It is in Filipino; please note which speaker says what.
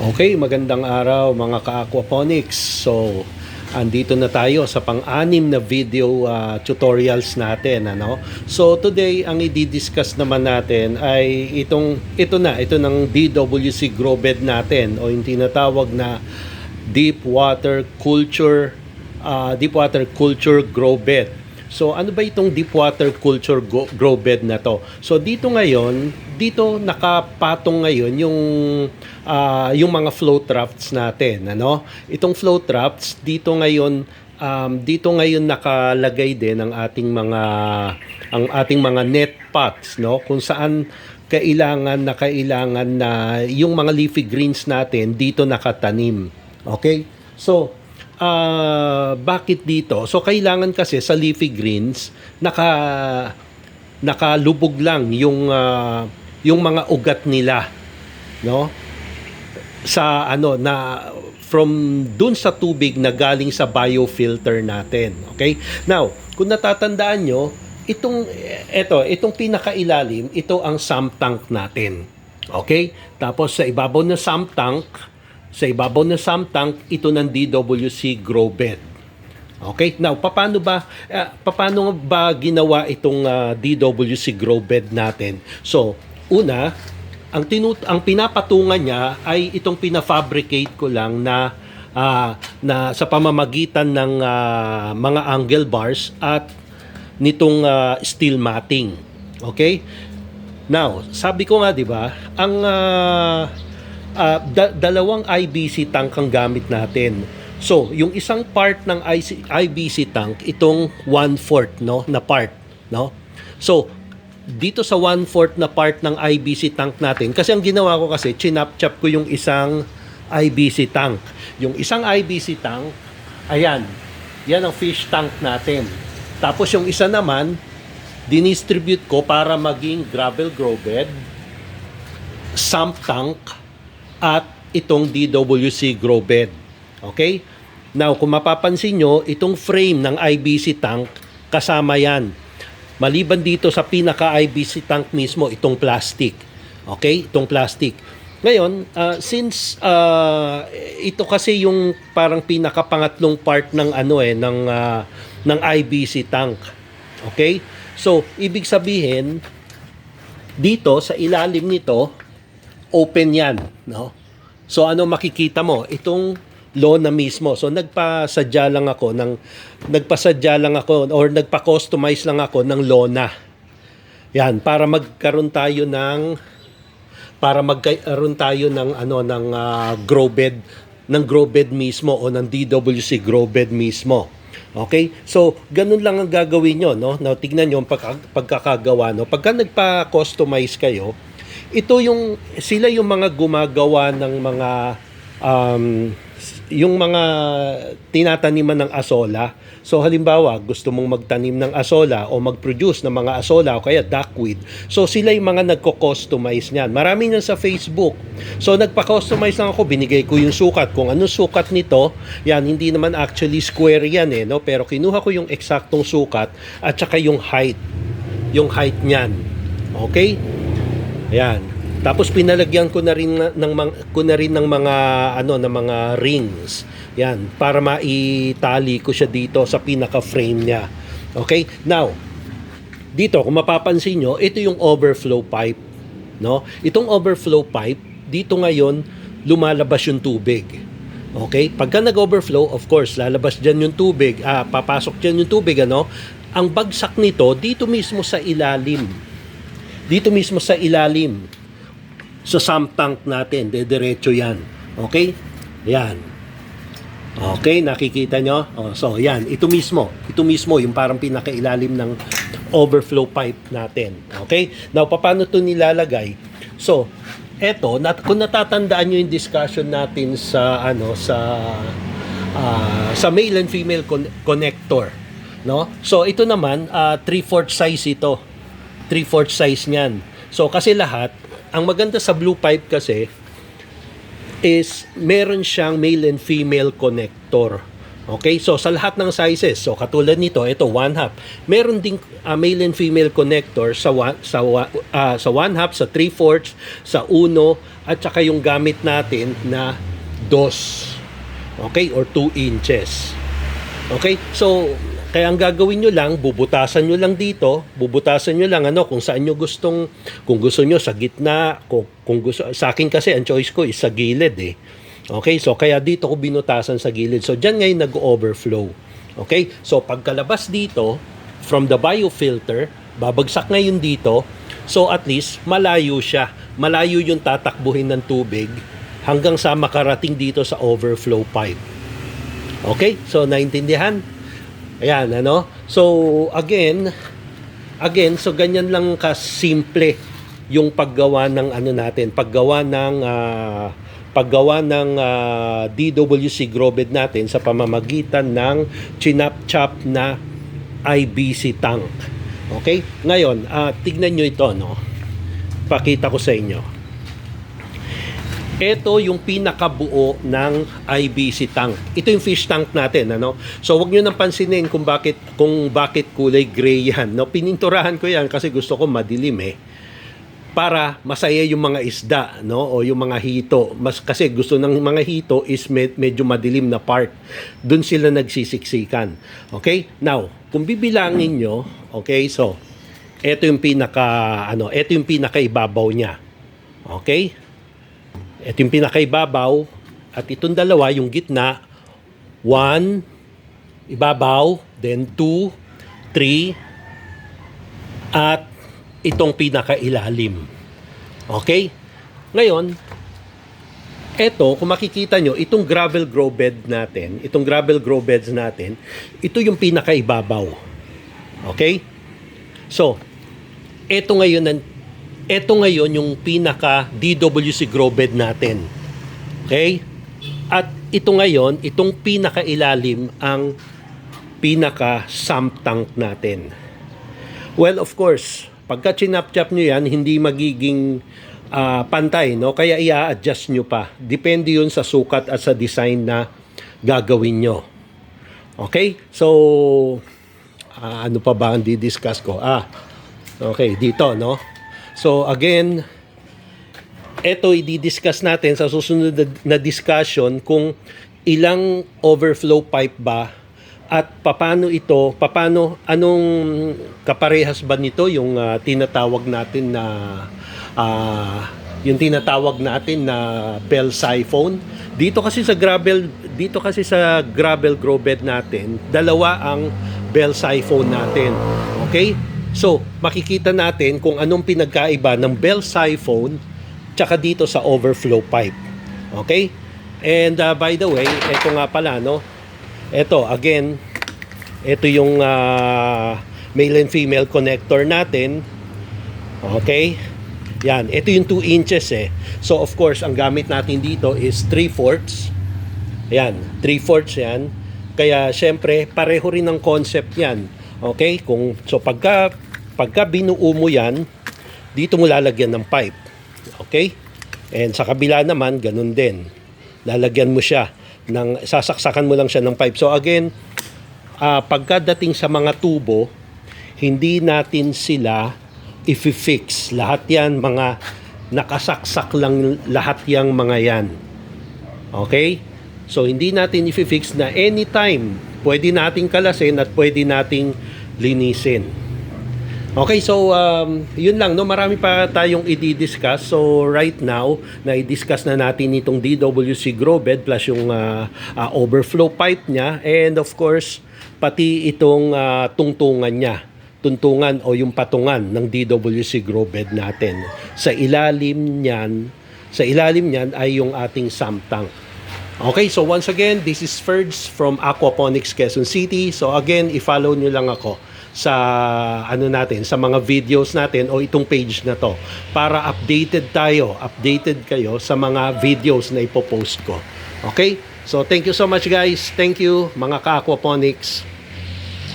Speaker 1: Okay, magandang araw mga ka-aquaponics. So, andito na tayo sa pang-anim na video ah, tutorials natin, ano? So, today ang i-discuss naman natin ay itong ito na, ito ng DWC grow bed natin o yung tinatawag na deep water culture ah, deep water culture grow bed. So ano ba itong deep water culture grow bed na to? So dito ngayon, dito nakapatong ngayon yung ah, yung mga float rafts natin, ano? Itong float rafts dito ngayon um, dito ngayon nakalagay din ang ating mga ang ating mga net pots, no? Kung saan kailangan na kailangan na yung mga leafy greens natin dito nakatanim. Okay? So, ah bakit dito? So kailangan kasi sa leafy greens naka nakalubog lang yung ah, yung mga ugat nila, no? Sa ano na from dun sa tubig na galing sa biofilter natin, okay? Now, kung natatandaan nyo, itong eto, itong pinakailalim, ito ang sump tank natin. Okay? Tapos sa ibabaw ng sump tank, sa ibabaw ng sump tank, ito ng DWC grow bed. Okay? Now, paano ba eh, paano ba ginawa itong ah, DWC grow bed natin? So, una, ang tinut ang pinapatungan niya ay itong pina-fabricate ko lang na ah, na sa pamamagitan ng ah, mga angle bars at nitong ah, steel matting. Okay? Now, sabi ko nga 'di ba, ang ah, ah, da- dalawang IBC tank ang gamit natin. So, yung isang part ng IC, IBC tank, itong 1/4 no na part, no? So, dito sa 1/4 na part ng IBC tank natin, kasi ang ginawa ko kasi chinap-chop ko yung isang IBC tank. Yung isang IBC tank, ayan, yan ang fish tank natin. Tapos yung isa naman, dinistribute ko para maging gravel grow bed, sump tank, at itong DWC grow bed. Okay? Now, kung mapapansin nyo, itong frame ng IBC tank, kasama yan. Maliban dito sa pinaka-IBC tank mismo, itong plastic. Okay? Itong plastic. Ngayon, ah, since ah, ito kasi yung parang pinakapangatlong part ng ano eh ng ah, ng IBC tank. Okay? So, ibig sabihin dito sa ilalim nito open yan, no? So ano makikita mo? Itong lona mismo. So nagpasadya lang ako ng nagpasadya lang ako or nagpa-customize lang ako ng lona. Yan para magkaroon tayo ng para magkaroon tayo ng ano ng ah, grow bed ng grow bed mismo o ng DWC grow bed mismo. Okay? So, ganun lang ang gagawin nyo, no? Now, tignan nyo ang pagka- pagkakagawa, no? Pagka nagpa-customize kayo, ito yung, sila yung mga gumagawa ng mga, um, yung mga tinataniman ng asola. So halimbawa, gusto mong magtanim ng asola o mag-produce ng mga asola o kaya duckweed. So sila yung mga nagko-customize niyan. Marami niyan sa Facebook. So nagpa-customize lang ako, binigay ko yung sukat. Kung anong sukat nito, yan, hindi naman actually square yan eh, no? Pero kinuha ko yung eksaktong sukat at saka yung height. Yung height niyan. Okay? Ayan. Tapos pinalagyan ko na rin ng mga ko na rin ng mga ano ng mga rings. Yan, para maitali ko siya dito sa pinaka frame niya. Okay? Now, dito kung mapapansin nyo, ito yung overflow pipe, no? Itong overflow pipe, dito ngayon lumalabas yung tubig. Okay? Pagka nag-overflow, of course, lalabas diyan yung tubig, ah, papasok diyan yung tubig, ano? Ang bagsak nito dito mismo sa ilalim. Dito mismo sa ilalim sa sump tank natin, dediretso yan. Okay? Yan. Okay, nakikita nyo? Oh, so, yan. Ito mismo. Ito mismo, yung parang pinakailalim ng overflow pipe natin. Okay? Now, paano ito nilalagay? So, eto, nat kung natatandaan nyo yung discussion natin sa, ano, sa, ah, sa male and female con- connector. No? So, ito naman, 3-4 size ito. 3-4 size niyan. So, kasi lahat, ang maganda sa blue pipe kasi is meron siyang male and female connector. Okay, so sa lahat ng sizes, so katulad nito, ito one half. Meron ding ah, male and female connector sa one, sa ah, sa one half, sa three fourths, sa uno at saka yung gamit natin na dos. Okay, or 2 inches. Okay? So, kaya ang gagawin nyo lang, bubutasan nyo lang dito, bubutasan nyo lang ano, kung saan nyo gustong, kung gusto nyo sa gitna, kung, kung gusto, sa akin kasi, ang choice ko is sa gilid eh. Okay? So, kaya dito ko binutasan sa gilid. So, dyan ngayon nag-overflow. Okay? So, pagkalabas dito, from the biofilter, babagsak ngayon dito, so at least, malayo siya. Malayo yung tatakbuhin ng tubig hanggang sa makarating dito sa overflow pipe. Okay? So, naintindihan? Ayan, ano? So, again, again, so ganyan lang kasimple yung paggawa ng ano natin, paggawa ng ah, paggawa ng ah, DWC Grobed natin sa pamamagitan ng chinap-chop na IBC tank. Okay? Ngayon, ah, tignan nyo ito, no? Pakita ko sa inyo. Ito yung pinakabuo ng IBC tank. Ito yung fish tank natin, ano? So wag niyo nang pansinin kung bakit kung bakit kulay gray yan, no? Pininturahan ko yan kasi gusto ko madilim eh. Para masaya yung mga isda no? O yung mga hito. Mas kasi gusto ng mga hito is med- medyo madilim na part. Doon sila nagsisiksikan. Okay? Now kung bibilangin nyo okay? So ito yung pinaka ano ito yung pinaka ibabaw niya. Okay ito yung pinakaibabaw at itong dalawa yung gitna one ibabaw then two three at itong pinakailalim. Okay? Ngayon, eto, kung makikita nyo, itong gravel grow bed natin, itong gravel grow beds natin, ito yung pinakaibabaw. Okay? So, eto ngayon, ang- eto ngayon yung pinaka DWC grow bed natin. Okay? At ito ngayon, itong pinakailalim ang pinaka sump tank natin. Well, of course, pagka chinap-chop nyo yan, hindi magiging ah, pantay, no? Kaya i-adjust nyo pa. Depende yun sa sukat at sa design na gagawin nyo. Okay? So, ah, ano pa ba ang di-discuss ko? Ah, okay, dito, no? So, again, ito i-discuss natin sa susunod na- discussion kung ilang overflow pipe ba at paano ito, paano, anong kaparehas ba nito yung ah, tinatawag natin na ah, yung tinatawag natin na bell siphon. Dito kasi sa gravel, dito kasi sa gravel grow bed natin, dalawa ang bell siphon natin. Okay? So, makikita natin kung anong pinagkaiba ng bell siphon tsaka dito sa overflow pipe. Okay? And uh, by the way, ito nga pala, no? Ito, again, ito yung uh, male and female connector natin. Okay? Yan, ito yung 2 inches eh. So of course, ang gamit natin dito is 3 fourths. Yan, 3 fourths yan. Kaya syempre, pareho rin ang concept yan. Okay? Kung, so pagka, pagka binuo mo yan, dito mo lalagyan ng pipe. Okay? And sa kabila naman, ganun din. Lalagyan mo siya ng sasaksakan mo lang siya ng pipe. So again, ah pagkadating sa mga tubo, hindi natin sila i-fix. Lahat yan, mga nakasaksak lang lahat yang mga yan. Okay? So, hindi natin i-fix na anytime pwede nating kalasin at pwede nating linisin. Okay, so um, yun lang, no? marami pa tayong i-discuss. So right now, na-discuss na natin itong DWC grow bed plus yung ah, ah, overflow pipe niya and of course, pati itong ah, tungtungan niya tuntungan o yung patungan ng DWC grow bed natin. Sa ilalim niyan, sa ilalim niyan ay yung ating sump tank. Okay, so once again, this is Ferds from Aquaponics Quezon City. So again, i-follow nyo lang ako sa ano natin, sa mga videos natin o itong page na to para updated tayo, updated kayo sa mga videos na ipopost ko. Okay? So thank you so much guys. Thank you mga ka-aquaponics.